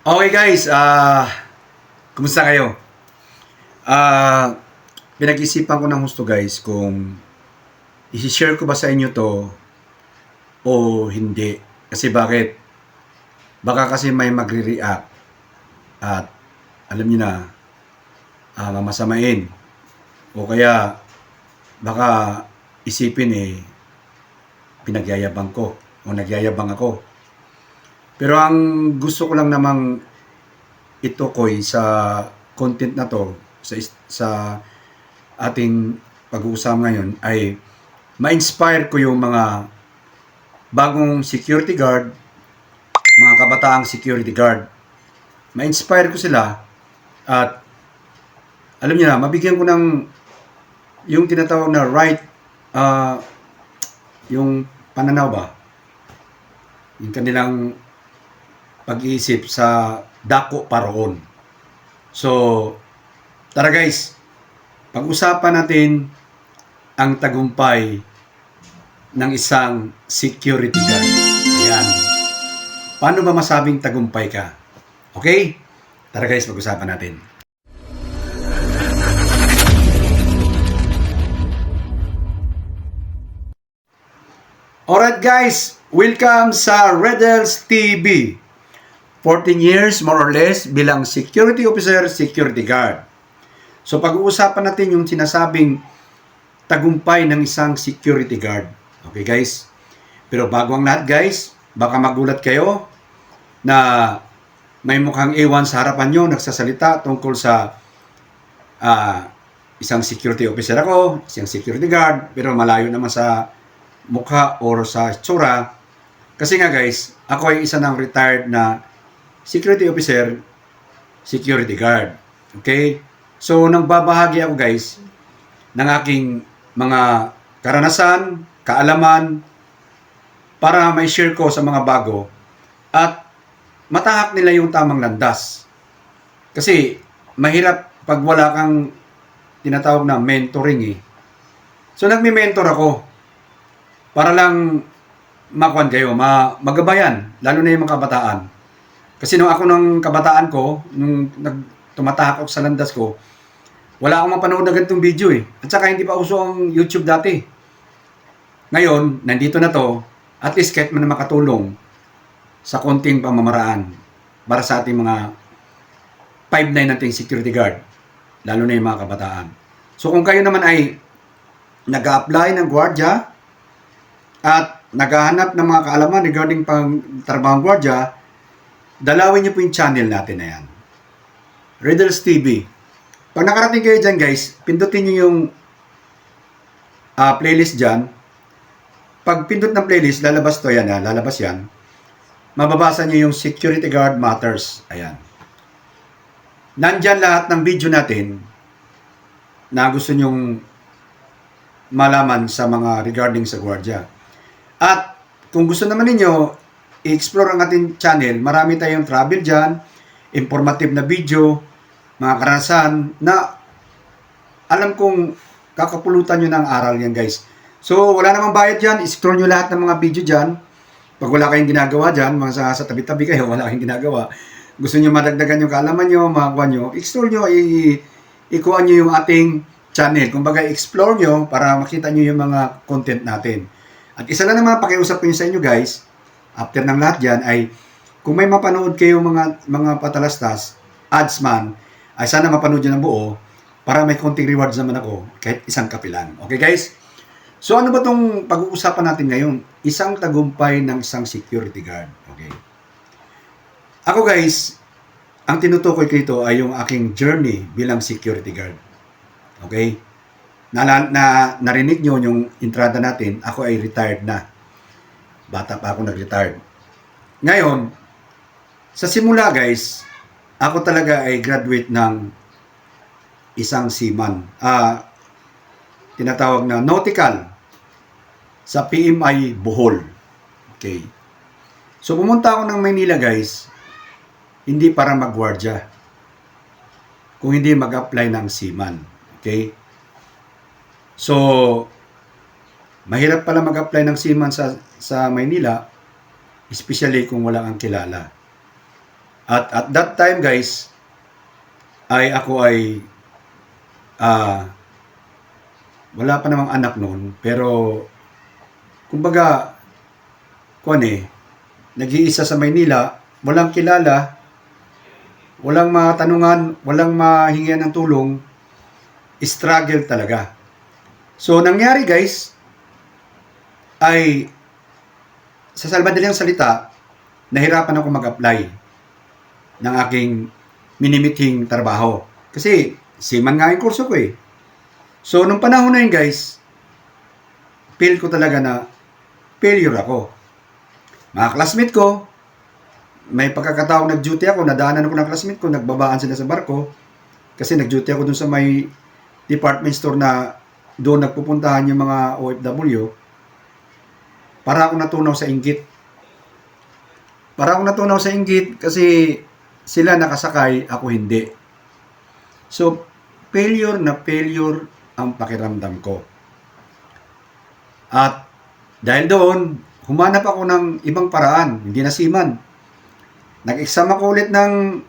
Okay guys, ah kumusta kayo? Ah pinag-isipan ko ng gusto guys kung i-share ko ba sa inyo to o hindi. Kasi bakit? Baka kasi may magre-react at alam niyo na ah, mamasamain o kaya baka isipin eh pinagyayabang ko o nagyayabang ako. Pero ang gusto ko lang namang ito koy sa content na to sa sa ating pag-uusap ngayon ay ma-inspire ko yung mga bagong security guard, mga kabataang security guard. Ma-inspire ko sila at alam niyo na, mabigyan ko ng yung tinatawag na right ah, yung pananaw ba? Yung kanilang pag-iisip sa dako paroon. So, tara guys, pag-usapan natin ang tagumpay ng isang security guard. Ayan. Paano ba masabing tagumpay ka? Okay? Tara guys, pag-usapan natin. Alright guys, welcome sa Redels TV. 14 years more or less bilang security officer, security guard. So pag-uusapan natin yung sinasabing tagumpay ng isang security guard. Okay guys? Pero bago ang lahat guys, baka magulat kayo na may mukhang A1 sa harapan nyo nagsasalita tungkol sa ah, isang security officer ako, isang security guard, pero malayo naman sa mukha or sa tsura. Kasi nga guys, ako ay isa ng retired na security officer, security guard. Okay? So, nang babahagi ako guys ng aking mga karanasan, kaalaman, para may share ko sa mga bago at matahak nila yung tamang landas. Kasi mahirap pag wala kang tinatawag na mentoring eh. So nagmi-mentor ako para lang makuan kayo, ma magabayan, lalo na yung mga kabataan. Kasi nung ako nung kabataan ko, nung nag tumatahak ako sa landas ko, wala akong mapanood na ganitong video eh. At saka hindi pa uso ang YouTube dati. Ngayon, nandito na to, at least kahit man makatulong sa konting pamamaraan para sa ating mga 5'9 nating security guard, lalo na yung mga kabataan. So kung kayo naman ay nag-apply ng gwardiya at naghahanap ng mga kaalaman regarding pang trabahong gwardiya, dalawin niyo po yung channel natin na yan. Riddles TV. Pag nakarating kayo dyan guys, pindutin niyo yung ah, playlist dyan. Pag pindot ng playlist, lalabas to yan, ha? lalabas yan. Mababasa niyo yung Security Guard Matters. Ayan. Nandyan lahat ng video natin na gusto nyong malaman sa mga regarding sa gwardiya. At kung gusto naman ninyo, i-explore ang ating channel, marami tayong travel dyan, informative na video, mga karanasan na alam kong kakapulutan nyo ng aral yan guys. So wala namang bayad dyan, scroll nyo lahat ng mga video dyan. Pag wala kayong ginagawa dyan, mga sa, sa tabi-tabi kayo, wala kayong ginagawa. Gusto nyo madagdagan yung kaalaman nyo, makakuha nyo, explore nyo, ikuha nyo yung ating channel. Kumbaga, explore nyo para makita nyo yung mga content natin. At isa lang naman pakiusap ko sa inyo guys, after ng lahat dyan ay kung may mapanood kayo mga mga patalastas, ads man, ay sana mapanood nyo ng buo para may konting rewards naman ako kahit isang kapilan. Okay guys? So ano ba tong pag-uusapan natin ngayon? Isang tagumpay ng isang security guard. Okay. Ako guys, ang tinutukoy ko ito ay yung aking journey bilang security guard. Okay? Na, na, na narinig nyo yung entrada natin, ako ay retired na. Bata pa ako nag-retired. Ngayon, sa simula guys, ako talaga ay graduate ng isang seaman. Ah, tinatawag na nautical sa PMI Bohol. Okay. So pumunta ako ng Maynila guys, hindi para magwardya. Kung hindi mag-apply ng seaman. Okay? So, mahirap pala mag-apply ng seaman sa, sa Maynila, especially kung wala kang kilala. At at that time guys, ay ako ay ah wala pa namang anak noon, pero kumbaga kuan eh, nag-iisa sa Maynila, walang kilala, walang matanungan, walang mahingian ng tulong, struggle talaga. So nangyari guys ay sa salbadalang salita, nahirapan ako mag-apply ng aking minimithing trabaho. Kasi seaman nga yung kurso ko eh. So, nung panahon na yun guys, feel ko talaga na failure ako. Mga classmate ko, may pagkakataong nag-duty ako, nadaanan ako ng classmate ko, nagbabaan sila sa barko. Kasi nag-duty ako dun sa may department store na doon nagpupuntahan yung mga OFW. Para ako natunaw sa inggit. Para ako natunaw sa inggit kasi sila nakasakay, ako hindi. So, failure na failure ang pakiramdam ko. At dahil doon, humanap ako ng ibang paraan, hindi na siman. Nag-exam ako ulit ng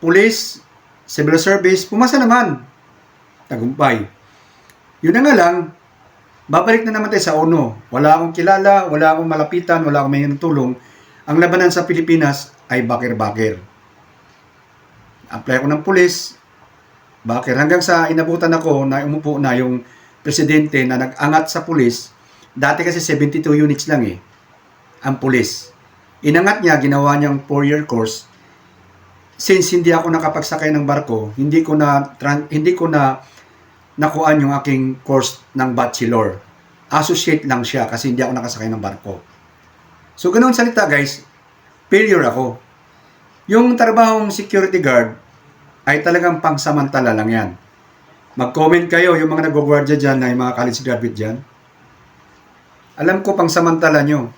police, civil service, pumasa naman. Tagumpay. Yun na nga lang, babalik na naman tayo sa uno. Wala akong kilala, wala akong malapitan, wala akong may tulong. Ang labanan sa Pilipinas ay bakir-bakir. Apply ako ng pulis, bakir. Hanggang sa inabutan ako na umupo na yung presidente na nag-angat sa pulis. Dati kasi 72 units lang eh, ang pulis. Inangat niya, ginawa niyang 4-year course. Since hindi ako nakapagsakay ng barko, hindi ko na hindi ko na nakuan yung aking course ng bachelor. Associate lang siya kasi hindi ako nakasakay ng barko. So, ganoon salita guys, failure ako. Yung trabahong security guard ay talagang pangsamantala lang yan. Mag-comment kayo yung mga nagwagwardya dyan na yung mga college graduate dyan. Alam ko pangsamantala nyo.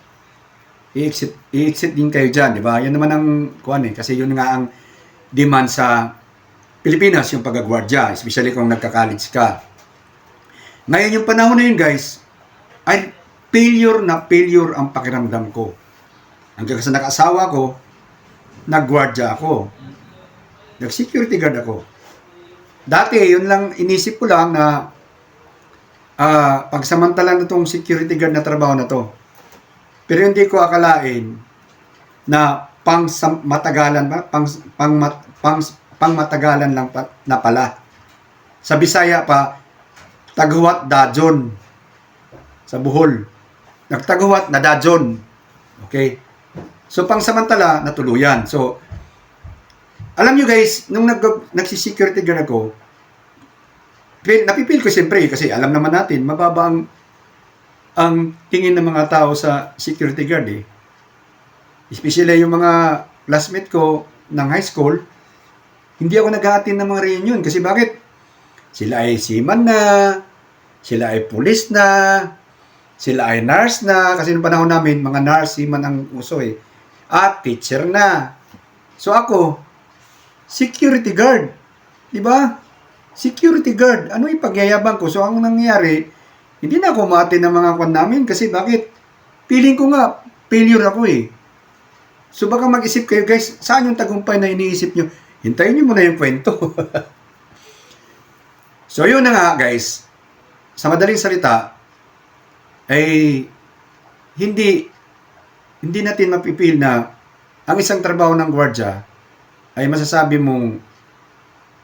I-exit, i-exit din kayo dyan, di ba? Yan naman ang kuan eh. Kasi yun nga ang demand sa Pilipinas, yung pagagwardya. Especially kung nagka-college ka. Ngayon yung panahon na yun guys, ay failure na failure ang pakiramdam ko. Hanggang sa nakasawa ko, nagwardya ako. Nag-security guard ako. Dati, yun lang, inisip ko lang na ah pagsamantala na itong security guard na trabaho na to. Pero hindi ko akalain na pang matagalan ba? Pang, pang, pang, pang matagalan lang pa, na pala. Sa Bisaya pa, taghuwat dajon sa Bohol. Nagtaguwat na dajon. Okay? So, pang samantala, natuluyan. So, alam nyo guys, nung nag, nagsisecurity guard ako, napipil ko siyempre kasi alam naman natin, mababa ang, ang tingin ng mga tao sa security guard eh. Especially yung mga classmate ko ng high school, hindi ako nag-aatin ng mga reunion kasi bakit? Sila ay seaman na, sila ay police na, sila ay nurse na, kasi noong panahon namin, mga nurse, seaman ang uso eh. At teacher na. So ako, security guard. Di ba? Security guard. Ano ipagyayabang ko? So, ang nangyayari, hindi na ako mati ng mga kwan namin kasi bakit? Feeling ko nga, failure ako eh. So, baka mag-isip kayo guys, saan yung tagumpay na iniisip nyo? Hintayin nyo muna yung kwento. so, yun na nga guys. Sa madaling salita, ay hindi hindi natin mapipil na ang isang trabaho ng gwardya ay masasabi mong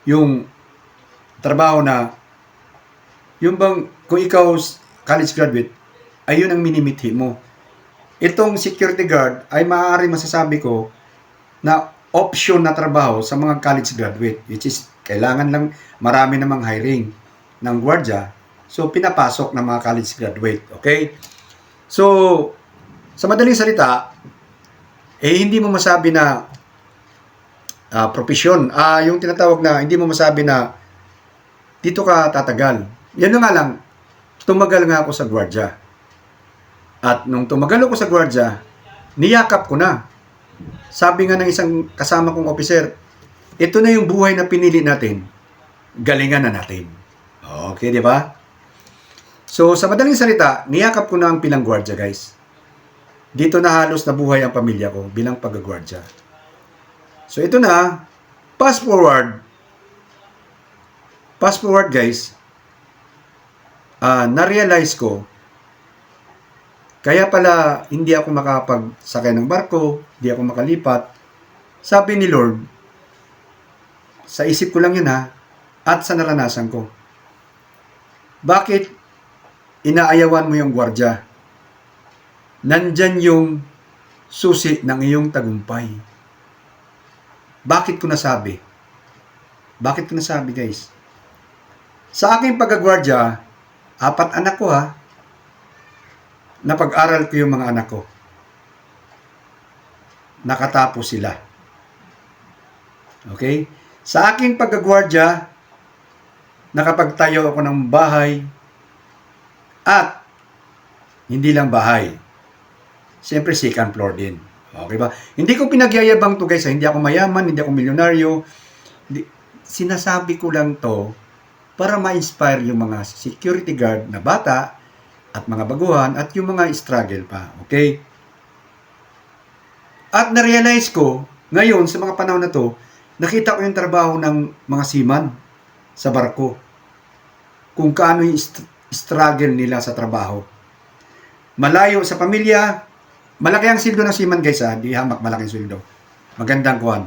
yung trabaho na yung bang kung ikaw college graduate ay yun ang minimithi mo. Itong security guard ay maaari masasabi ko na option na trabaho sa mga college graduate which is kailangan lang marami namang hiring ng gwardya so pinapasok ng mga college graduate okay so sa madaling salita eh hindi mo masabi na ah profesyon. Ah, yung tinatawag na hindi mo masabi na dito ka tatagal. Yan nga lang, tumagal nga ako sa gwardya. At nung tumagal ako sa gwardya, niyakap ko na. Sabi nga ng isang kasama kong officer, ito na yung buhay na pinili natin. Galingan na natin. Okay, di ba? So, sa madaling salita, niyakap ko na ang pilang gwardya, guys. Dito na halos nabuhay ang pamilya ko bilang pagagwardya. So ito na, fast forward. Fast forward guys. Ah, na-realize ko kaya pala hindi ako makapagsakay ng barko, hindi ako makalipat. Sabi ni Lord, sa isip ko lang yun ha, at sa naranasan ko. Bakit inaayawan mo yung gwardya? Nandyan yung susi ng iyong tagumpay. Bakit ko nasabi? Bakit ko nasabi guys? Sa aking pagkagwardya, apat anak ko ha, napag-aral ko yung mga anak ko. Nakatapos sila. Okay? Sa aking pagkagwardya, nakapagtayo ako ng bahay at hindi lang bahay. Siyempre, second floor din. Okay ba? Hindi ko pinagyayabang to guys. ha. Hindi ako mayaman, hindi ako milyonaryo. Hindi, sinasabi ko lang to para ma-inspire yung mga security guard na bata at mga baguhan at yung mga struggle pa. Okay? At na-realize ko, ngayon sa mga panahon na to, nakita ko yung trabaho ng mga seaman sa barko. Kung kaano yung st- struggle nila sa trabaho. Malayo sa pamilya, malaki ang sildo ng seaman guys ha, di hamak malaking sildo. Magandang kuhan.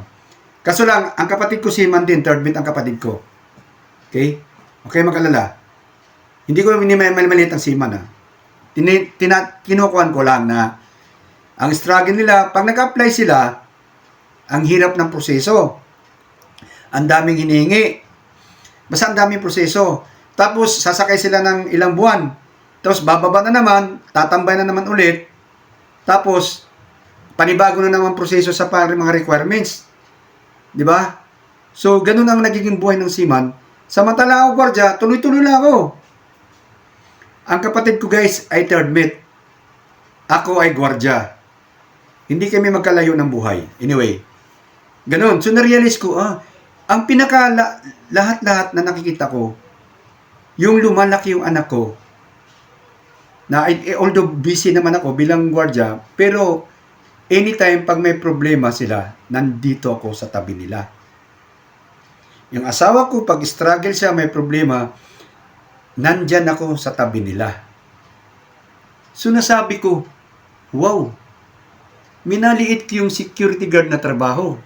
Kaso lang, ang kapatid ko seaman din, third mate ang kapatid ko. Okay? Okay mag-alala. Hindi ko minimaliit ang seaman ha. Tini, tina, kinukuhan ko lang na ang struggle nila, pag nag-apply sila, ang hirap ng proseso. Ang daming hinihingi. Basta ang daming proseso. Tapos, sasakay sila ng ilang buwan. Tapos, bababa na naman, tatambay na naman ulit. Tapos, panibago na naman proseso sa par mga requirements. Di ba? So, ganun ang nagiging buhay ng seaman. Samantala ako, gwardiya, tuloy-tuloy lang ako. Ang kapatid ko guys ay third mate. Ako ay gwardiya. Hindi kami magkalayo ng buhay. Anyway, ganun. So, na-realize ko, ah, ang pinaka la- lahat-lahat na nakikita ko, yung lumalaki yung anak ko, na eh, although busy naman ako bilang gwardiya, pero anytime pag may problema sila, nandito ako sa tabi nila. Yung asawa ko, pag struggle siya, may problema, nandyan ako sa tabi nila. So nasabi ko, wow, minaliit yung security guard na trabaho.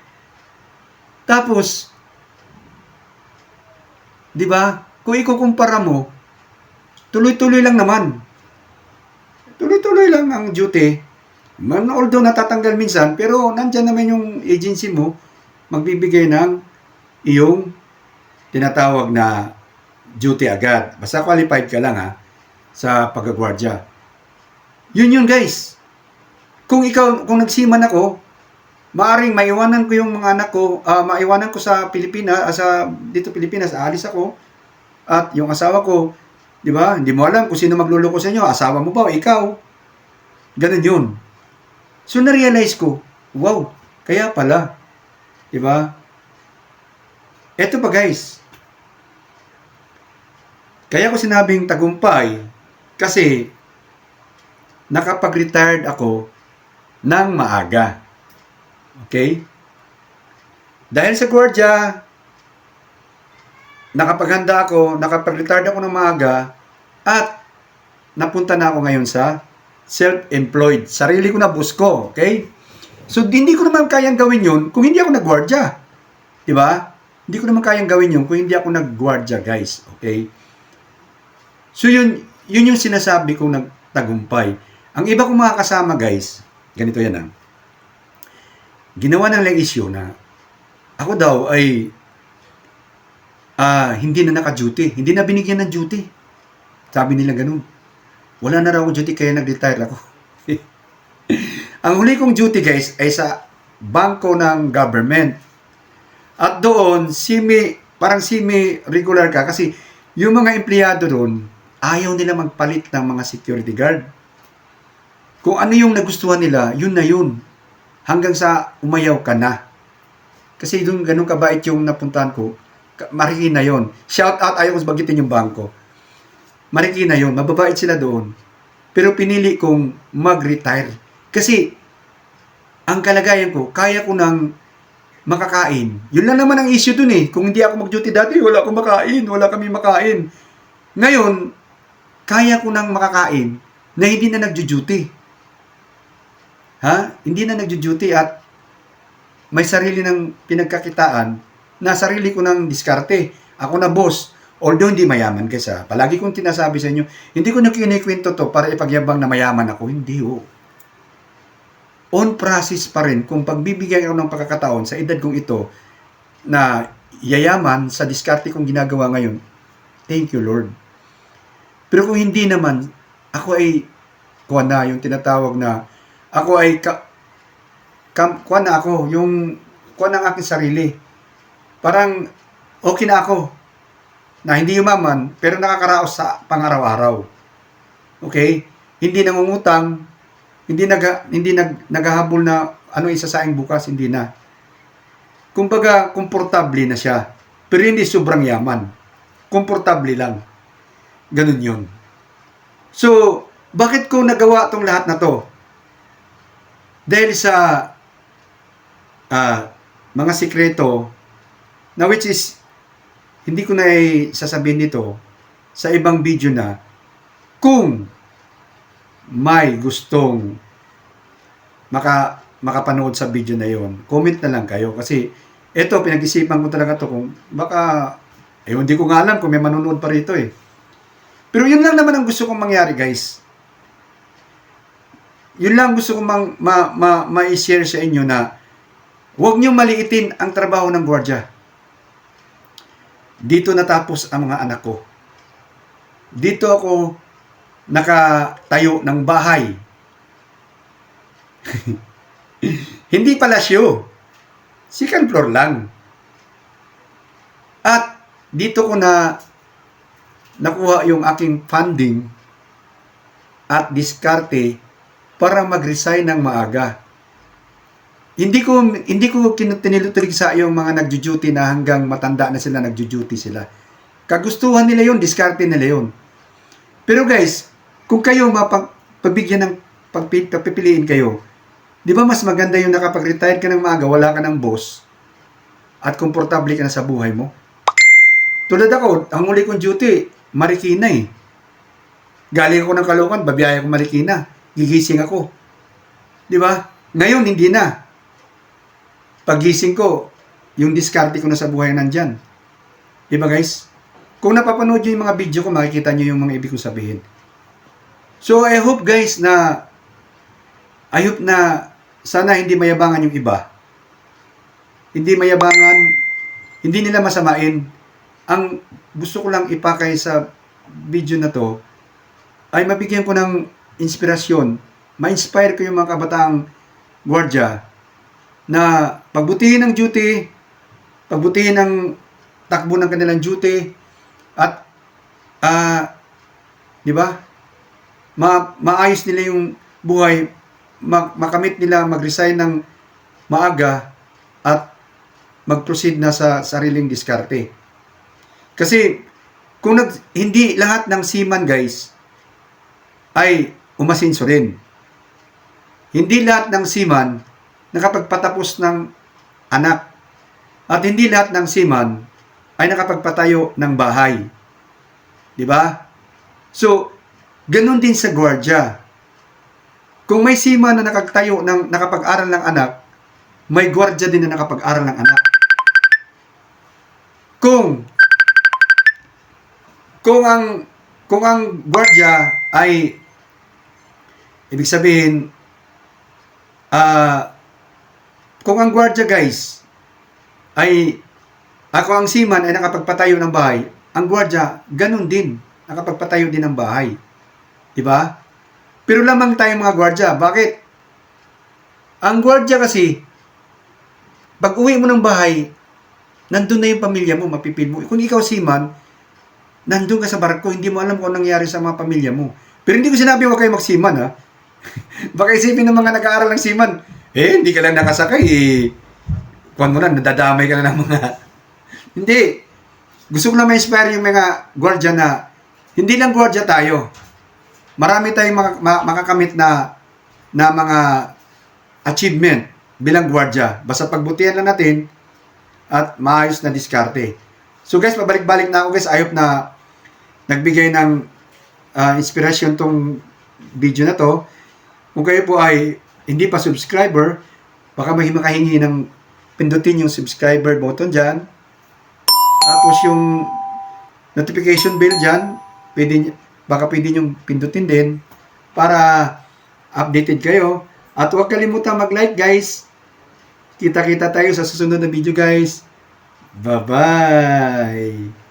Tapos, di ba, kung ikukumpara mo, tuloy-tuloy lang naman. Tuloy-tuloy lang ang duty. Man, although natatanggal minsan, pero nandyan naman yung agency mo, magbibigay ng iyong tinatawag na duty agad. Basta qualified ka lang ha sa pagkagwardya. Yun yun guys. Kung ikaw, kung nagsiman ako, maaring maiwanan ko yung mga anak ko, ah, maiwanan ko sa Pilipinas, ah, sa dito Pilipinas, aalis ako. At yung asawa ko, di ba? Hindi mo alam kung sino magluloko sa inyo, asawa mo ba o ikaw? Ganun yun. So na-realize ko, wow, kaya pala. Di ba? Eto pa guys, kaya ko sinabing tagumpay kasi nakapag-retired ako ng maaga. Okay? Dahil sa gwardiya, nakapaghanda ako, nakapag-retired ako ng maaga, at napunta na ako ngayon sa self-employed. Sarili ko na boss ko. Okay? So, hindi ko naman kayang gawin yun kung hindi ako nagwardya. Di ba? Hindi ko naman kayang gawin yun kung hindi ako nagwardya, guys. Okay? So yun, yun yung sinasabi kong nagtagumpay. Ang iba kong mga kasama guys, ganito yan ah. Ginawa ng lang issue na ako daw ay ah hindi na naka-duty. Hindi na binigyan ng duty. Sabi nila ganun. Wala na raw duty kaya nag-retire ako. Ang huli kong duty guys ay sa bangko ng government. At doon, semi, parang semi-regular ka kasi yung mga empleyado doon, ayaw nila magpalit ng mga security guard. Kung ano yung nagustuhan nila, yun na yun. Hanggang sa umayaw ka na. Kasi doon ganun kabait yung napuntahan ko, Marikina yon. Shout out, ayaw ko bagitin yung bangko. Marikina yon, mababait sila doon. Pero pinili kong mag-retire. Kasi, ang kalagayan ko, kaya ko nang makakain. Yun lang naman ang issue dun eh. Kung hindi ako mag-duty dati, wala akong makain. Wala kami makain. Ngayon, kaya ko nang makakain na hindi na nagjo-duty. Ha? Hindi na nagjo-duty at may sarili ng pinagkakitaan na sarili ko ng diskarte. Ako na boss. Although hindi mayaman kasi palagi kong tinasabi sa inyo, hindi ko na kinikwento to para ipagyabang na mayaman ako. Hindi oh. On process pa rin kung pagbibigyan ako ng pagkakataon sa edad kong ito na yayaman sa diskarte kong ginagawa ngayon. Thank you Lord. Pero kung hindi naman, ako ay kuha na yung tinatawag na ako ay ka, kam, kuha na ako yung kuha ng aking sarili. Parang okay na ako na hindi yumaman pero nakakaraos sa pangaraw-araw. Okay? Hindi nangungutang, hindi nag hindi nag naghahabol na ano isasaing bukas, hindi na. Kumbaga, komportable na siya. Pero hindi sobrang yaman. Komportable lang. Ganun yun. So, bakit ko nagawa tong lahat na to? Dahil sa ah, mga sikreto na which is hindi ko na sasabihin dito sa ibang video na kung may gustong maka makapanood sa video na yon comment na lang kayo kasi eto pinag-isipan ko talaga to kung baka eh hindi ko nga alam kung may manonood pa rito eh pero yun lang naman ang gusto kong mangyari guys yun lang gusto kong mang, ma, ma, ma-share sa inyo na huwag niyo maliitin ang trabaho ng gwardiya dito natapos ang mga anak ko dito ako nakatayo ng bahay. Hindi palasyo. Second floor lang. At dito ko na nakuha yung aking funding at diskarte para mag-resign ng maaga. Hindi ko hindi ko tinilitulig sa yung mga nagjo-duty na hanggang matanda na sila nagjo-duty sila. Kagustuhan nila yon, diskarte nila yon. Pero guys, kung kayo mapabigyan ng pagpi- pagpipiliin kayo, di ba mas maganda yung nakapag-retire ka ng maaga, wala ka ng boss, at komportable ka na sa buhay mo? Tulad ako, ang huli kong duty, Marikina eh. Galing ako ng Caloocan, babiyaya ko Marikina. Gigising ako. Di ba? Ngayon, hindi na. Pagising ko, yung diskarte ko na sa buhay nandyan. Di ba guys? Kung napapanood nyo yung mga video ko, makikita nyo yung mga ibig kong sabihin. So, I hope guys na I hope na sana hindi mayabangan yung iba. Hindi mayabangan, hindi nila masamain. Ang gusto ko lang ipakay sa video na to ay mabigyan ko ng inspirasyon, ma-inspire ko yung mga kabataang gwardya na pagbutihin ng duty, pagbutihin ng takbo ng kanilang duty, at ah, di ba? Ma maayos nila yung buhay, ma- makamit nila mag-resign ng maaga at mag-proceed na sa sariling diskarte. Kasi kung nag, hindi lahat ng seaman guys ay umasinso rin. Hindi lahat ng seaman nakapagpatapos ng anak. At hindi lahat ng seaman ay nakapagpatayo ng bahay. Di ba? So, ganun din sa gwardiya. Kung may sima na nakagtayo ng nakapag-aral ng anak, may gwardiya din na nakapag-aral ng anak. Kung kung ang kung ang gwardiya ay ibig sabihin ah kung ang gwardiya guys ay ako ang seaman ay nakapagpatayo ng bahay, ang gwardiya ganun din, nakapagpatayo din ng bahay. 'Di ba? Pero lamang tayo mga gwardiya, bakit? Ang gwardiya kasi pag uwi mo ng bahay, nandun na yung pamilya mo, mapipil mo. Kung ikaw seaman, nandun ka sa barko, hindi mo alam kung anong nangyari sa mga pamilya mo. Pero hindi ko sinabi huwag kayo magsiman, ha? Baka isipin ng mga nag-aaral ng seaman, eh, hindi ka lang nakasakay, eh. Kuhan mo na, nadadamay ka na ng mga... hindi. Gusto ko lang ma-inspire yung mga gwardiya na, hindi lang gwardiya tayo. Marami tayong maka- ma- makakamit na, na mga achievement bilang gwardiya. Basta pagbutihan lang natin, at maayos na diskarte. So guys, pabalik-balik na ako guys. I hope na nagbigay ng ah, inspiration tong video na to. Kung kayo po ay hindi pa subscriber, baka may makahingi ng pindutin yung subscriber button dyan. Tapos yung notification bell dyan, pwede, baka pwede nyo pindutin din para updated kayo. At huwag kalimutan mag-like guys. Kita-kita tayo sa susunod na video guys. Bye-bye!